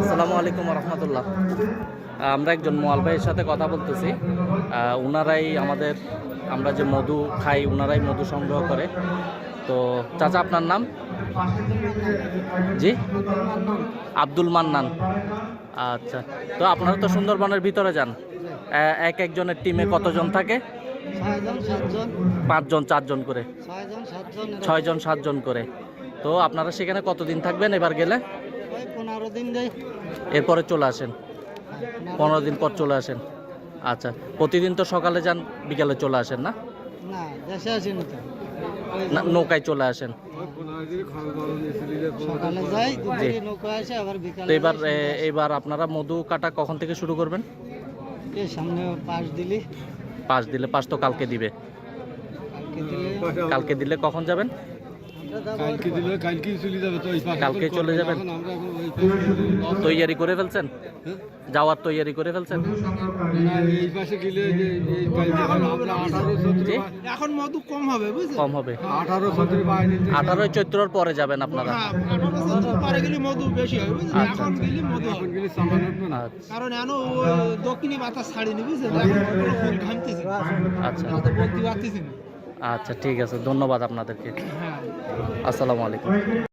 আসসালামু আলাইকুম রহমতুল্লাহ আমরা একজন মোয়াল ভাইয়ের সাথে কথা বলতেছি। আহ, উনারাই আমাদের আমরা যে মধু খাই উনারাই মধু সংগ্রহ করে। তো চাচা আপনার নাম? জি? আব্দুল মান্নান। আচ্ছা। তো আপনারা তো সুন্দরবনের ভিতরে যান। এক একজনের টিমে কতজন থাকে? পাঁচজন চারজন করে। ছয়জন সাতজন করে। তো আপনারা সেখানে কতদিন থাকবেন এবার গেলে? পনেরো দিন দেয় এরপরে চলে আসেন? পনেরো দিন পর চলে আসেন? আচ্ছা প্রতিদিন তো সকালে যান বিকালে চলে আসেন না? না দেশে আসি তো। না নৌকায় চলে আসেন? তো এবার এবার আপনারা মধু কাটা কখন থেকে শুরু করবেন? সামনে পাশ দিলি। পাঁচ দিলে পাঁচ তো কালকে দিবে। কালকে দিলে কখন যাবেন? কালকে দিলে কালকে চলে যাবে তো কালকে চলে যাবেন? তৈয়ারি করে ফেলছেন? হ্যাঁ? যাওয়ার তৈয়ারি করে ফেলছেন? এই পাশে গেলে যে এই কালকে এখন মধু কম হবে বুঝলেন কম হবে। আঠারো সতেরো বাহিনী আঠারোই চৈত্রর পরে যাবেন আপনারা। পরে গেলে মধু বেশি হবে বুঝলেন আচ্ছা, এখন গেলে মধু এখন গেলে সামান উঠবে না। আচ্ছা। কারণ এন দক্ষিণী বাতাস ছাড়িনি বুঝলেন এখন ঘামতেছি। আচ্ছা। বলতে পারতেছি না। আচ্ছা ঠিক আছে ধন্যবাদ আপনাদেরকে। হ্যাঁ। আসসালামু আলাইকুম।